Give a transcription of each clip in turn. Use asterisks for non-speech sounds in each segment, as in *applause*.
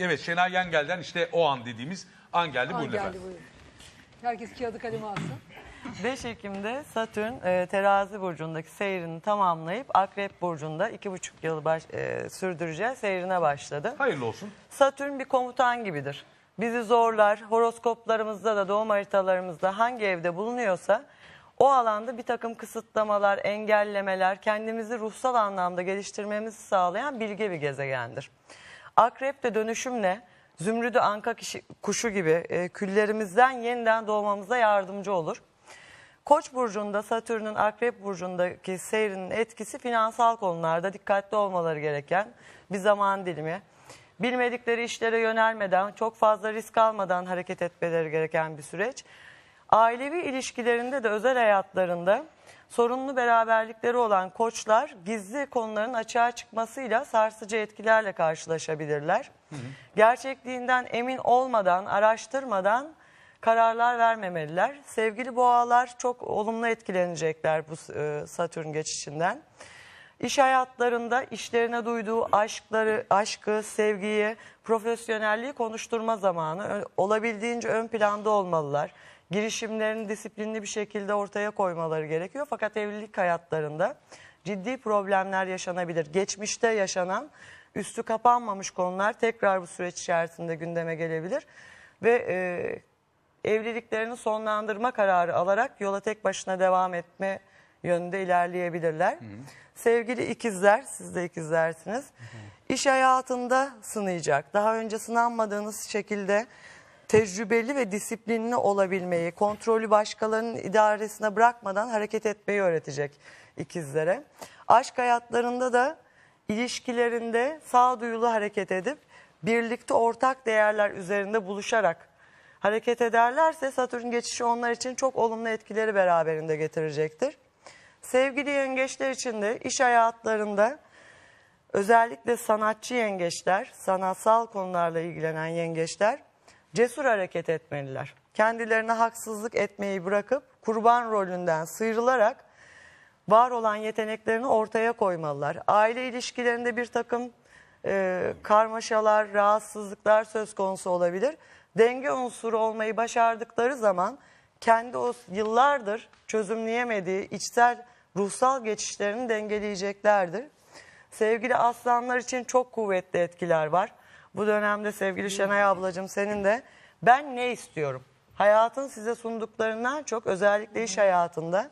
Evet Şenay Yengel'den işte o an dediğimiz an geldi. Aa, Buyurun geldi efendim. buyurun. Herkes kağıdı kalemi alsın. 5 Ekim'de Satürn e, terazi burcundaki seyrini tamamlayıp Akrep burcunda 2,5 yıl baş, e, sürdüreceği seyrine başladı. Hayırlı olsun. Satürn bir komutan gibidir. Bizi zorlar, horoskoplarımızda da doğum haritalarımızda hangi evde bulunuyorsa o alanda bir takım kısıtlamalar, engellemeler, kendimizi ruhsal anlamda geliştirmemizi sağlayan bilge bir gezegendir. Akrep de dönüşümle zümrüdü anka kişi- kuşu gibi e, küllerimizden yeniden doğmamıza yardımcı olur. Koç burcunda Satürn'ün Akrep burcundaki seyrinin etkisi finansal konularda dikkatli olmaları gereken bir zaman dilimi. Bilmedikleri işlere yönelmeden, çok fazla risk almadan hareket etmeleri gereken bir süreç. Ailevi ilişkilerinde de özel hayatlarında sorunlu beraberlikleri olan koçlar gizli konuların açığa çıkmasıyla sarsıcı etkilerle karşılaşabilirler. Gerçekliğinden emin olmadan, araştırmadan kararlar vermemeliler. Sevgili boğalar çok olumlu etkilenecekler bu e, Satürn geçişinden. İş hayatlarında işlerine duyduğu aşkları, aşkı, sevgiyi, profesyonelliği konuşturma zamanı. Olabildiğince ön planda olmalılar. Girişimlerini disiplinli bir şekilde ortaya koymaları gerekiyor. Fakat evlilik hayatlarında ciddi problemler yaşanabilir. Geçmişte yaşanan üstü kapanmamış konular tekrar bu süreç içerisinde gündeme gelebilir. Ve e, evliliklerini sonlandırma kararı alarak yola tek başına devam etme yönünde ilerleyebilirler. Sevgili ikizler, siz de ikizlersiniz. İş hayatında sınayacak. Daha önce sınanmadığınız şekilde tecrübeli ve disiplinli olabilmeyi, kontrolü başkalarının idaresine bırakmadan hareket etmeyi öğretecek ikizlere. Aşk hayatlarında da ilişkilerinde sağduyulu hareket edip birlikte ortak değerler üzerinde buluşarak hareket ederlerse Satürn geçişi onlar için çok olumlu etkileri beraberinde getirecektir. Sevgili yengeçler için de iş hayatlarında özellikle sanatçı yengeçler, sanatsal konularla ilgilenen yengeçler cesur hareket etmeliler. Kendilerine haksızlık etmeyi bırakıp kurban rolünden sıyrılarak var olan yeteneklerini ortaya koymalılar. Aile ilişkilerinde bir takım e, karmaşalar, rahatsızlıklar söz konusu olabilir. Denge unsuru olmayı başardıkları zaman kendi o yıllardır çözümleyemediği içsel ruhsal geçişlerini dengeleyeceklerdir. Sevgili aslanlar için çok kuvvetli etkiler var. Bu dönemde sevgili Şenay ablacığım senin de ben ne istiyorum? Hayatın size sunduklarından çok özellikle iş hayatında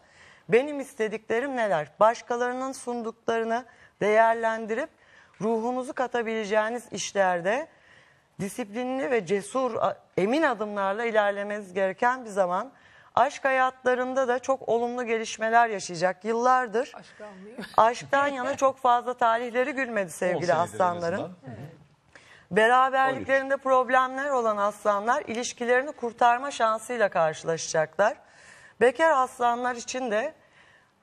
benim istediklerim neler? Başkalarının sunduklarını değerlendirip ruhunuzu katabileceğiniz işlerde disiplinli ve cesur, emin adımlarla ilerlemeniz gereken bir zaman. Aşk hayatlarında da çok olumlu gelişmeler yaşayacak. Yıllardır Aşk almıyor. aşktan yana *laughs* çok fazla talihleri gülmedi 10 sevgili senedir en aslanların. azından. Beraberliklerinde problemler olan aslanlar ilişkilerini kurtarma şansıyla karşılaşacaklar. Bekar aslanlar için de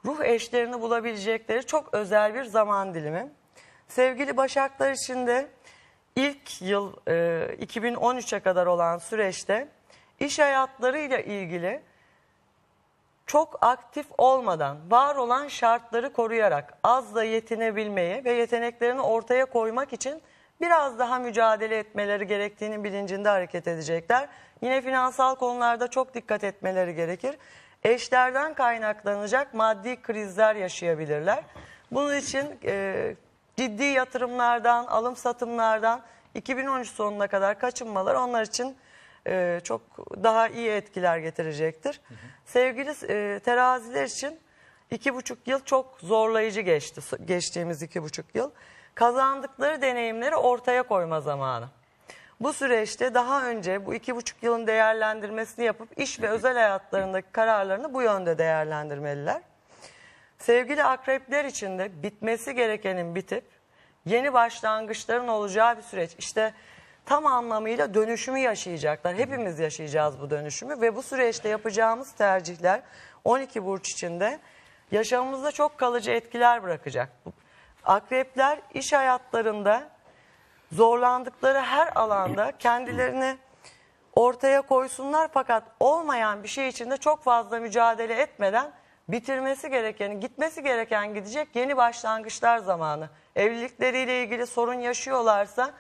ruh eşlerini bulabilecekleri çok özel bir zaman dilimi. Sevgili başaklar için de ilk yıl e, 2013'e kadar olan süreçte iş hayatlarıyla ilgili çok aktif olmadan, var olan şartları koruyarak az da yetinebilmeyi ve yeteneklerini ortaya koymak için biraz daha mücadele etmeleri gerektiğinin bilincinde hareket edecekler. Yine finansal konularda çok dikkat etmeleri gerekir. Eşlerden kaynaklanacak maddi krizler yaşayabilirler. Bunun için e, ciddi yatırımlardan, alım satımlardan 2013 sonuna kadar kaçınmalar onlar için e, çok daha iyi etkiler getirecektir. Sevgili e, teraziler için iki buçuk yıl çok zorlayıcı geçti. Geçtiğimiz iki buçuk yıl. Kazandıkları deneyimleri ortaya koyma zamanı. Bu süreçte daha önce bu iki buçuk yılın değerlendirmesini yapıp iş ve özel hayatlarındaki kararlarını bu yönde değerlendirmeliler. Sevgili akrepler için de bitmesi gerekenin bitip yeni başlangıçların olacağı bir süreç. İşte tam anlamıyla dönüşümü yaşayacaklar. Hepimiz yaşayacağız bu dönüşümü ve bu süreçte yapacağımız tercihler 12 burç içinde yaşamımızda çok kalıcı etkiler bırakacak. Akrepler iş hayatlarında zorlandıkları her alanda kendilerini ortaya koysunlar fakat olmayan bir şey içinde çok fazla mücadele etmeden bitirmesi gerekeni, gitmesi gereken gidecek yeni başlangıçlar zamanı. Evlilikleriyle ilgili sorun yaşıyorlarsa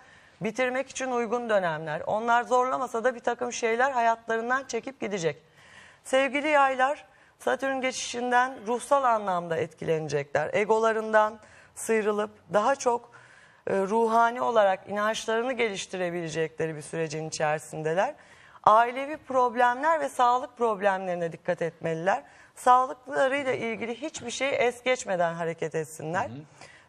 Bitirmek için uygun dönemler. Onlar zorlamasa da bir takım şeyler hayatlarından çekip gidecek. Sevgili yaylar, Satürn geçişinden ruhsal anlamda etkilenecekler. Egolarından sıyrılıp daha çok e, ruhani olarak inançlarını geliştirebilecekleri bir sürecin içerisindeler. Ailevi problemler ve sağlık problemlerine dikkat etmeliler. Sağlıklarıyla ilgili hiçbir şey es geçmeden hareket etsinler.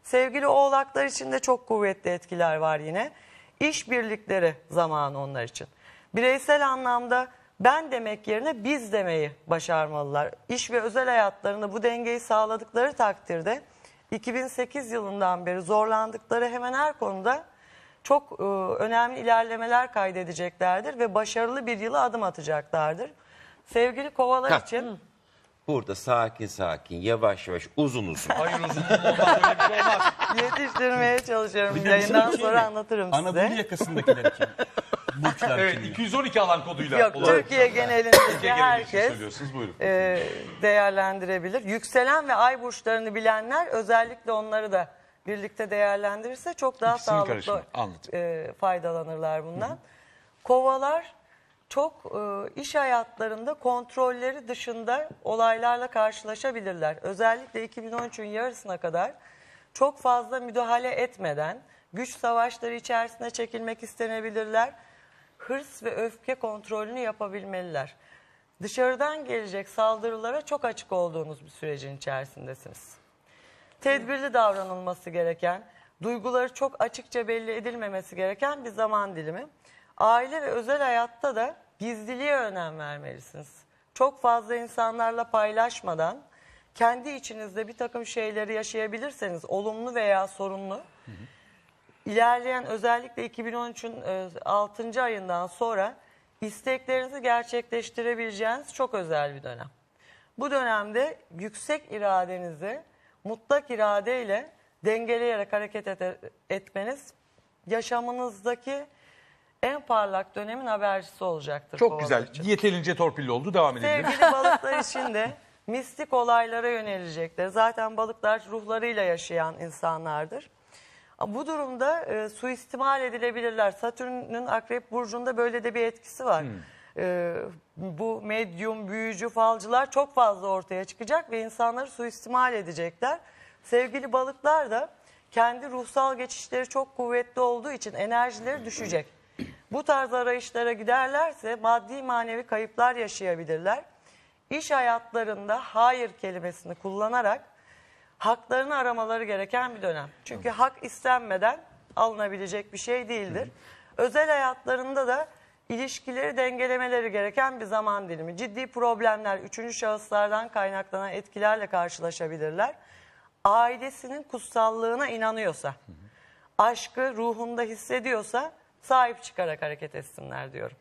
Sevgili oğlaklar için de çok kuvvetli etkiler var yine. İş birlikleri zamanı onlar için. Bireysel anlamda ben demek yerine biz demeyi başarmalılar. İş ve özel hayatlarında bu dengeyi sağladıkları takdirde 2008 yılından beri zorlandıkları hemen her konuda çok e, önemli ilerlemeler kaydedeceklerdir ve başarılı bir yıla adım atacaklardır. Sevgili kovalar Ha. için Burada sakin sakin, yavaş yavaş, uzun uzun. Hayır uzun olmaz öyle bir şey olmaz. yetiştirmeye çalışıyorum. Bir de Yayından bizim sonra şey mi? anlatırım Anadolu size. yakasındakiler için. Burçlar Evet için. 212 alan koduyla. Yok olarak- Türkiye genelindeki için herkes söylüyorsunuz buyurun. e, değerlendirebilir. Yükselen ve ay burçlarını bilenler özellikle onları da birlikte değerlendirirse çok daha İkisinin sağlıklı e, faydalanırlar bundan. Kovalar çok e, iş hayatlarında kontrolleri dışında olaylarla karşılaşabilirler. Özellikle 2013'ün yarısına kadar çok fazla müdahale etmeden güç savaşları içerisine çekilmek istenebilirler. Hırs ve öfke kontrolünü yapabilmeliler. Dışarıdan gelecek saldırılara çok açık olduğunuz bir sürecin içerisindesiniz tedbirli davranılması gereken, duyguları çok açıkça belli edilmemesi gereken bir zaman dilimi. Aile ve özel hayatta da gizliliğe önem vermelisiniz. Çok fazla insanlarla paylaşmadan kendi içinizde bir takım şeyleri yaşayabilirseniz olumlu veya sorunlu ilerleyen özellikle 2013'ün 6. ayından sonra isteklerinizi gerçekleştirebileceğiniz çok özel bir dönem. Bu dönemde yüksek iradenizi mutlak iradeyle dengeleyerek hareket ete- etmeniz yaşamınızdaki en parlak dönemin habercisi olacaktır. Çok kovalar güzel. için. Yeterince torpilli oldu. Devam edelim. Sevgili balıklar için de *laughs* mistik olaylara yönelecekler. Zaten balıklar ruhlarıyla yaşayan insanlardır. Bu durumda e, suistimal edilebilirler. Satürn'ün Akrep Burcu'nda böyle de bir etkisi var. E, bu medyum, büyücü, falcılar çok fazla ortaya çıkacak ve insanları suistimal edecekler. Sevgili balıklar da kendi ruhsal geçişleri çok kuvvetli olduğu için enerjileri düşecek. Bu tarz arayışlara giderlerse maddi manevi kayıplar yaşayabilirler. İş hayatlarında hayır kelimesini kullanarak haklarını aramaları gereken bir dönem. Çünkü hak istenmeden alınabilecek bir şey değildir. Özel hayatlarında da ilişkileri dengelemeleri gereken bir zaman dilimi. Ciddi problemler, üçüncü şahıslardan kaynaklanan etkilerle karşılaşabilirler. Ailesinin kutsallığına inanıyorsa, aşkı ruhunda hissediyorsa sahip çıkarak hareket etsinler diyorum.